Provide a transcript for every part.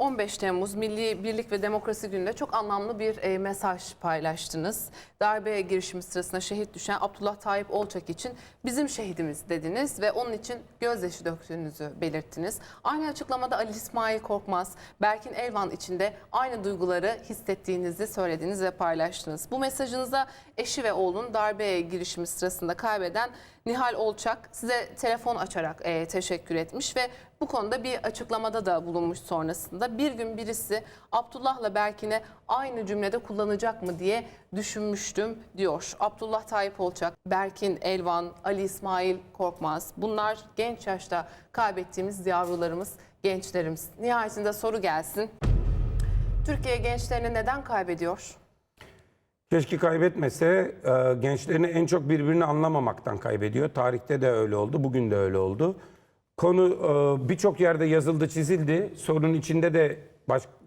15 Temmuz Milli Birlik ve Demokrasi Günü'nde çok anlamlı bir e, mesaj paylaştınız. Darbe girişimi sırasında şehit düşen Abdullah Tayyip Olçak için bizim şehidimiz dediniz ve onun için gözyaşı döktüğünüzü belirttiniz. Aynı açıklamada Ali İsmail Korkmaz, Berkin Elvan için de aynı duyguları hissettiğinizi söylediniz ve paylaştınız. Bu mesajınıza eşi ve oğlunun darbe girişimi sırasında kaybeden Nihal Olçak size telefon açarak e, teşekkür etmiş ve bu konuda bir açıklamada da bulunmuş sonrasında. Bir gün birisi Abdullah'la Berkin'e aynı cümlede kullanacak mı diye düşünmüştüm diyor. Abdullah Tayyip Olçak, Berkin Elvan, Ali İsmail Korkmaz bunlar genç yaşta kaybettiğimiz yavrularımız, gençlerimiz. Nihayetinde soru gelsin. Türkiye gençlerini neden kaybediyor? Keşke kaybetmese e, gençlerini en çok birbirini anlamamaktan kaybediyor. Tarihte de öyle oldu, bugün de öyle oldu. Konu e, birçok yerde yazıldı, çizildi. Sorunun içinde de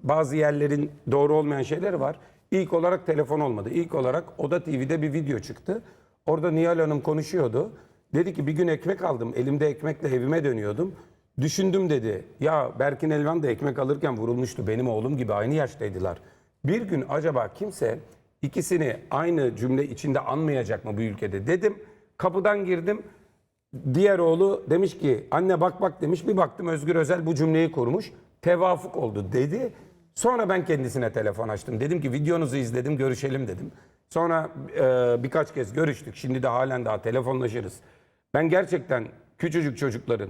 bazı yerlerin doğru olmayan şeyler var. İlk olarak telefon olmadı. İlk olarak Oda TV'de bir video çıktı. Orada Nihal Hanım konuşuyordu. Dedi ki bir gün ekmek aldım, elimde ekmekle evime dönüyordum. Düşündüm dedi. Ya Berkin Elvan da ekmek alırken vurulmuştu. Benim oğlum gibi aynı yaştaydılar. Bir gün acaba kimse ikisini aynı cümle içinde anmayacak mı bu ülkede dedim. Kapıdan girdim. Diğer oğlu demiş ki anne bak bak demiş. Bir baktım Özgür Özel bu cümleyi kurmuş. Tevafuk oldu dedi. Sonra ben kendisine telefon açtım. Dedim ki videonuzu izledim görüşelim dedim. Sonra e, birkaç kez görüştük. Şimdi de halen daha telefonlaşırız. Ben gerçekten küçücük çocukların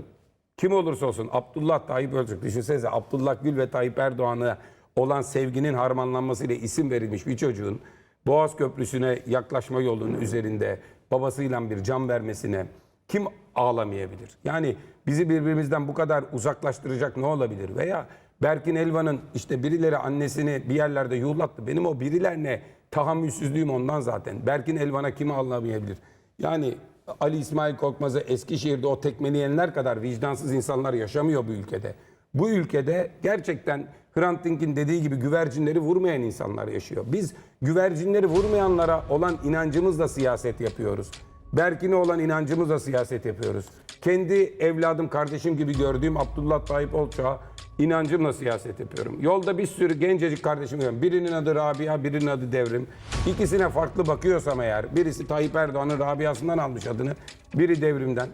kim olursa olsun Abdullah Tayyip Öztürk düşünsenize Abdullah Gül ve Tayyip Erdoğan'a olan sevginin harmanlanmasıyla isim verilmiş bir çocuğun Boğaz Köprüsü'ne yaklaşma yolunun üzerinde babasıyla bir can vermesine kim ağlamayabilir? Yani bizi birbirimizden bu kadar uzaklaştıracak ne olabilir? Veya Berkin Elvan'ın işte birileri annesini bir yerlerde yuhlattı. Benim o birilerine tahammülsüzlüğüm ondan zaten. Berkin Elvan'a kim ağlamayabilir? Yani Ali İsmail Korkmaz'ı Eskişehir'de o tekmeleyenler kadar vicdansız insanlar yaşamıyor bu ülkede. Bu ülkede gerçekten Hrant Dink'in dediği gibi güvercinleri vurmayan insanlar yaşıyor. Biz güvercinleri vurmayanlara olan inancımızla siyaset yapıyoruz. Berkin'e olan inancımızla siyaset yapıyoruz. Kendi evladım, kardeşim gibi gördüğüm Abdullah Tayyip Olçak'a inancımla siyaset yapıyorum. Yolda bir sürü gencecik kardeşim görüyorum. Birinin adı Rabia, birinin adı Devrim. İkisine farklı bakıyorsam eğer, birisi Tayyip Erdoğan'ın Rabia'sından almış adını, biri Devrim'den.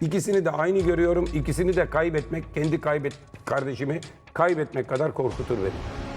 İkisini de aynı görüyorum. İkisini de kaybetmek, kendi kaybet kardeşimi kaybetmek kadar korkutur beni.